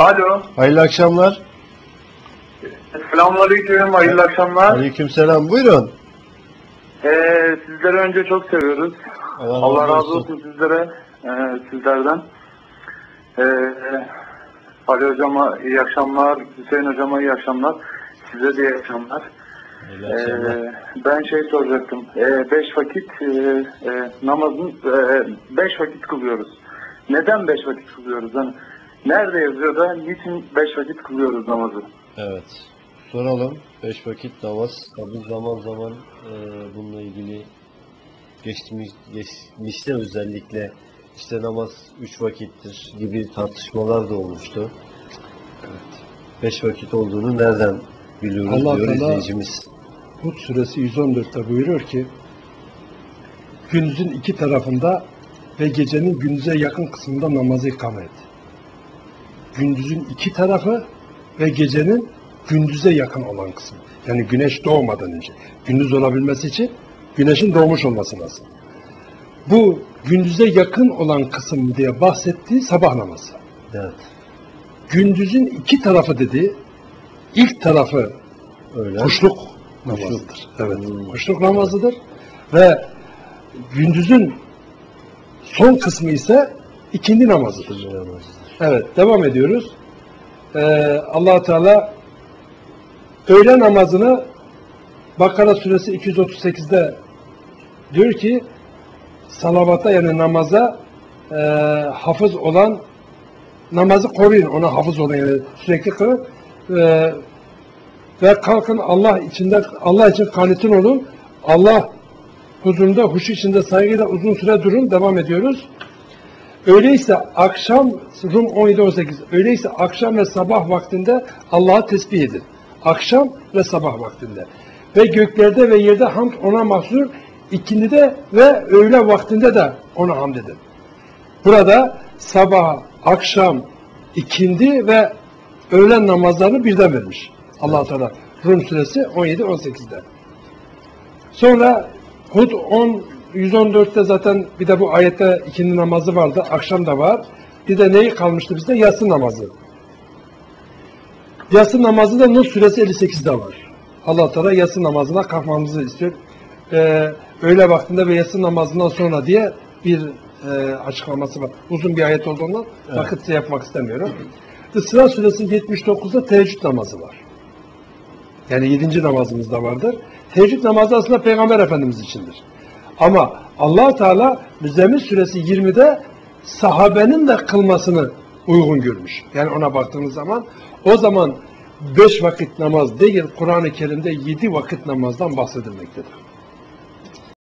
Alo. Hayırlı akşamlar. Selamünaleyküm. Hayırlı akşamlar. Aleykümselam. Buyurun. Ee, sizleri önce çok seviyoruz. Allah razı Allah razı olsun. olsun sizlere, e, sizlerden. Ee, Ali Hocama iyi akşamlar, Hüseyin Hocama iyi akşamlar, size de iyi akşamlar. Akşamlar. Ee, ben şey soracaktım, ee, beş vakit e, e, namazın, e, beş vakit kılıyoruz. Neden beş vakit kılıyoruz? Hani nerede yazıyor da niçin beş vakit kılıyoruz namazı? Evet. Soralım. Beş vakit namaz. Tabi zaman zaman e, bununla ilgili geçmiş, geçmişte özellikle işte namaz üç vakittir gibi tartışmalar da olmuştu. Evet. Beş vakit olduğunu nereden biliyoruz Allah diyor Teala- izleyicimiz. Hud suresi 114'te buyuruyor ki gündüzün iki tarafında ve gecenin gündüze yakın kısmında namazı ikame et. Gündüzün iki tarafı ve gecenin gündüze yakın olan kısmı. Yani güneş doğmadan önce. Gündüz olabilmesi için güneşin doğmuş olması lazım. Bu gündüze yakın olan kısım diye bahsettiği sabah namazı. Evet. Gündüzün iki tarafı dedi. İlk tarafı Öyle. kuşluk namazıdır. Evet. Hmm. Kuşluk namazıdır. Ve gündüzün son kısmı ise ikindi namazıdır. Namazıdır. Evet, devam ediyoruz. Ee, allah Teala öğle namazını Bakara suresi 238'de diyor ki salavata yani namaza e, hafız olan namazı koruyun. Ona hafız olun yani sürekli kılın. E, ve kalkın Allah içinde Allah için kanitin olun. Allah huzurunda huş içinde saygıyla uzun süre durun. Devam ediyoruz. Öyleyse akşam Rum 17-18 öyleyse akşam ve sabah vaktinde Allah'a tesbih edin. Akşam ve sabah vaktinde. Ve göklerde ve yerde hamd ona mahsur ikindide ve öğle vaktinde de ona hamd edin. Burada sabah, akşam, ikindi ve öğlen namazlarını birden vermiş. allah Teala Rum suresi 17-18'de. Sonra Hud 10 114'te zaten bir de bu ayette ikindi namazı vardı. Akşam da var. Bir de neyi kalmıştı bizde? Yatsı namazı. Yatsı namazı da Nur suresi 58'de var. allah Teala yatsı namazına kalkmamızı istiyor. Ee, öğle vaktinde ve yatsı namazından sonra diye bir e, açıklaması var. Uzun bir ayet olduğundan Evet. vakitte yapmak istemiyorum. Isra suresi 79'da teheccüd namazı var. Yani yedinci namazımız da vardır. Teheccüd namazı aslında Peygamber Efendimiz içindir. Ama allah Teala Müzzemmil suresi 20'de sahabenin de kılmasını uygun görmüş. Yani ona baktığımız zaman o zaman beş vakit namaz değil Kur'an-ı Kerim'de yedi vakit namazdan bahsedilmektedir.